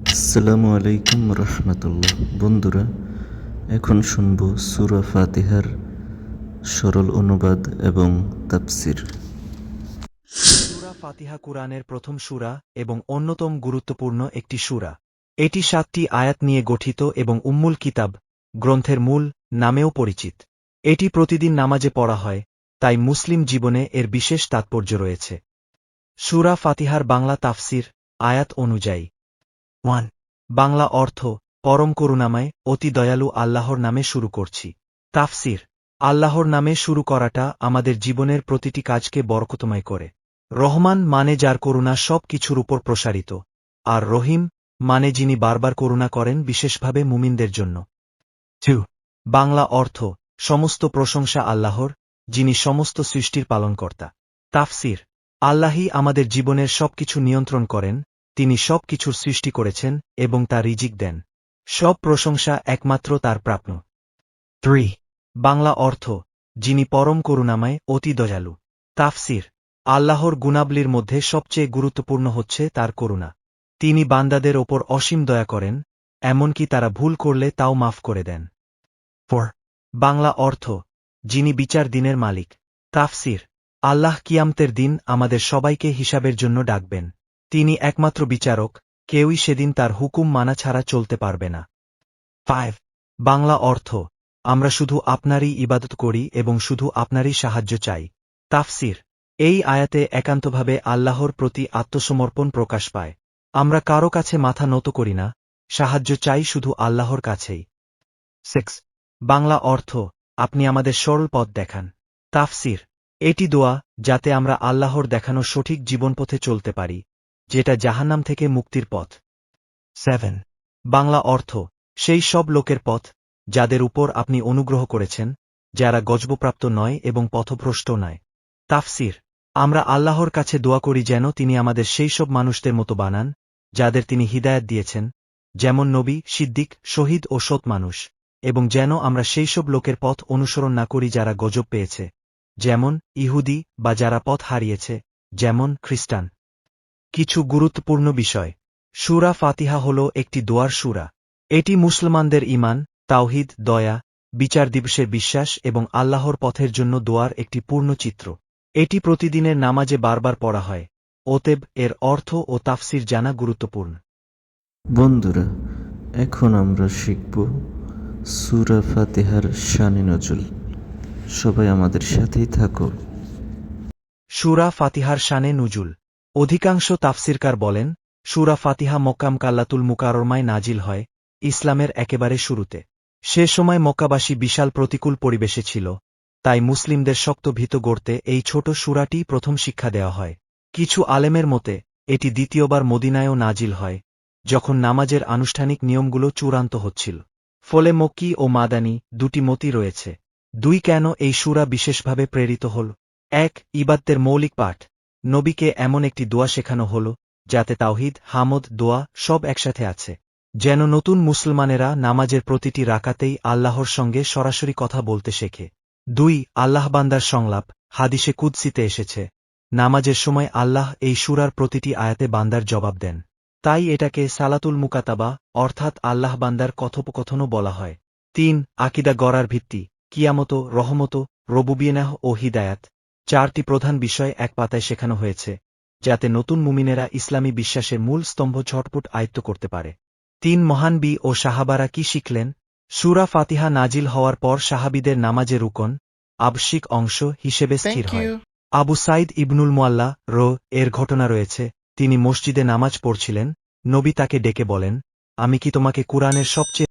আসসালামু আলাইকুম রহমতুল্লাহ। বন্ধুরা, এখন শুনব সুরা ফাতিহার সরল অনুবাদ এবং তাফসির। সূরা ফাতিহা কুরআনের প্রথম সুরা এবং অন্যতম গুরুত্বপূর্ণ একটি সুরা। এটি সাতটি আয়াত নিয়ে গঠিত এবং উম্মুল কিতাব, গ্রন্থের মূল নামেও পরিচিত। এটি প্রতিদিন নামাজে পড়া হয়, তাই মুসলিম জীবনে এর বিশেষ তাৎপর্য রয়েছে। সুরা ফাতিহার বাংলা তাফসির আয়াত অনুযায়ী ওয়ান। বাংলা অর্থ, পরম করুণাময়, অতি দয়ালু আল্লাহর নামে শুরু করছি। তাফসির, আল্লাহর নামে শুরু করাটা আমাদের জীবনের প্রতিটি কাজকে বরকতময় করে। রহমান মানে যার করুণা সব কিছুর উপর প্রসারিত। আর রহিম মানে যিনি বারবার করুণা করেন বিশেষভাবে মুমিনদের জন্য। টু। বাংলা অর্থ, সমস্ত প্রশংসা আল্লাহর, যিনি সমস্ত সৃষ্টির পালনকর্তা। তাফসির, আল্লাহই আমাদের জীবনের সবকিছু নিয়ন্ত্রণ করেন তিনি সব কিছুর সৃষ্টি করেছেন এবং তা রিজিক দেন। সব প্রশংসা একমাত্র তার প্রাপ্য। থ্রি। বাংলা অর্থ যিনি পরম করুণাময় অতি দয়ালু। তাফসির আল্লাহর গুণাবলীর মধ্যে সবচেয়ে গুরুত্বপূর্ণ হচ্ছে তার করুণা। তিনি বান্দাদের ওপর অসীম দয়া করেন এমনকি তারা ভুল করলে তাও মাফ করে দেন। ফোর। বাংলা অর্থ যিনি বিচার দিনের মালিক। তাফসির আল্লাহ কিয়ামতের দিন আমাদের সবাইকে হিসাবের জন্য ডাকবেন। তিনি একমাত্র বিচারক, কেউই সেদিন তার হুকুম মানা ছাড়া চলতে পারবে না। ফাইভ বাংলা অর্থ, আমরা শুধু আপনারই ইবাদত করি এবং শুধু আপনারই সাহায্য চাই। তাফসির, এই আয়াতে একান্তভাবে আল্লাহর প্রতি আত্মসমর্পণ প্রকাশ পায়। আমরা কারও কাছে মাথা নত করি না, সাহায্য চাই শুধু আল্লাহর কাছেই। সিক্স বাংলা অর্থ, আপনি আমাদের সরল পথ দেখান। তাফসির, এটি দোয়া, যাতে আমরা আল্লাহর দেখানো সঠিক জীবনপথে চলতে পারি। যেটা জাহান্নাম থেকে মুক্তির পথ। সেভেন। বাংলা অর্থ, সেই সব লোকের পথ, যাদের উপর আপনি অনুগ্রহ করেছেন, যারা গজবপ্রাপ্ত নয় এবং পথভ্রষ্ট নয়। তাফসির। আমরা আল্লাহর কাছে দোয়া করি যেন তিনি আমাদের সেই সব মানুষদের মতো বানান, যাদের তিনি হিদায়াত দিয়েছেন, যেমন নবী, সিদ্দিক, শহীদ ও সৎ মানুষ, এবং যেন আমরা সেই সব লোকের পথ অনুসরণ না করি যারা গজব পেয়েছে, যেমন ইহুদি বা যারা পথ হারিয়েছে, যেমন খ্রিস্টান। কিছু গুরুত্বপূর্ণ বিষয়। সুরা ফাতিহা হল একটি দোয়ার সুরা। এটি মুসলমানদের ইমান তাওহিদ দয়া বিচার দিবসের বিশ্বাস এবং আল্লাহর পথের জন্য দোয়ার একটি পূর্ণ চিত্র। এটি প্রতিদিনের নামাজে বারবার পড়া হয়। ওতেব এর অর্থ ও তাফসির জানা গুরুত্বপূর্ণ। বন্ধুরা এখন আমরা শিখব সুরা ফাতিহার শানি নজুল। সবাই আমাদের সাথেই থাকো। সুরা ফাতিহার শানে নুজুল। অধিকাংশ তাফসিরকার বলেন, সুরা ফাতিহা মক্কাম কাল্লাতুল মুকাররমায় নাজিল হয়, ইসলামের একেবারে শুরুতে। সে সময় মক্কাবাসী বিশাল প্রতিকূল পরিবেশে ছিল, তাই মুসলিমদের শক্ত ভীত গড়তে এই ছোট সুরাটি প্রথম শিক্ষা দেওয়া হয়। কিছু আলেমের মতে, এটি দ্বিতীয়বার মদিনায়ও নাজিল হয়, যখন নামাজের আনুষ্ঠানিক নিয়মগুলো চূড়ান্ত হচ্ছিল। ফলে মক্কি ও মাদানি দুটি মতি রয়েছে। দুই কেন এই সুরা বিশেষভাবে প্রেরিত হল? এক ইবাদ্দের মৌলিক পাঠ। নবীকে এমন একটি দোয়া শেখানো হল, যাতে তাওহিদ, হামদ, দোয়া সব একসাথে আছে। যেন নতুন মুসলমানেরা নামাজের প্রতিটি রাকাতেই আল্লাহর সঙ্গে সরাসরি কথা বলতে শেখে। দুই, আল্লাহ বান্দার সংলাপ, হাদিসে কুদ্সিতে এসেছে। নামাজের সময় আল্লাহ এই সুরার প্রতিটি আয়াতে বান্দার জবাব দেন। তাই এটাকে সালাতুল মুকাতাবা, অর্থাৎ আল্লাহ বান্দার কথোপকথনও বলা হয়। তিন, আকিদা গড়ার ভিত্তি, কিয়ামত, রহমত, রবুবিয়েনাহ ও হিদায়াত। চারটি প্রধান বিষয় এক পাতায় শেখানো হয়েছে যাতে নতুন মুমিনেরা ইসলামী বিশ্বাসের মূল স্তম্ভ ঝটপট আয়ত্ত করতে পারে। তিন মহান বি ও সাহাবারা কি শিখলেন? সুরা ফাতিহা নাজিল হওয়ার পর সাহাবিদের নামাজে রুকন আবশ্যিক অংশ হিসেবে স্থির হয়। আবু সাইদ ইবনুল মোয়াল্লা রো এর ঘটনা রয়েছে তিনি মসজিদে নামাজ পড়ছিলেন নবী তাকে ডেকে বলেন আমি কি তোমাকে কুরআনের সবচেয়ে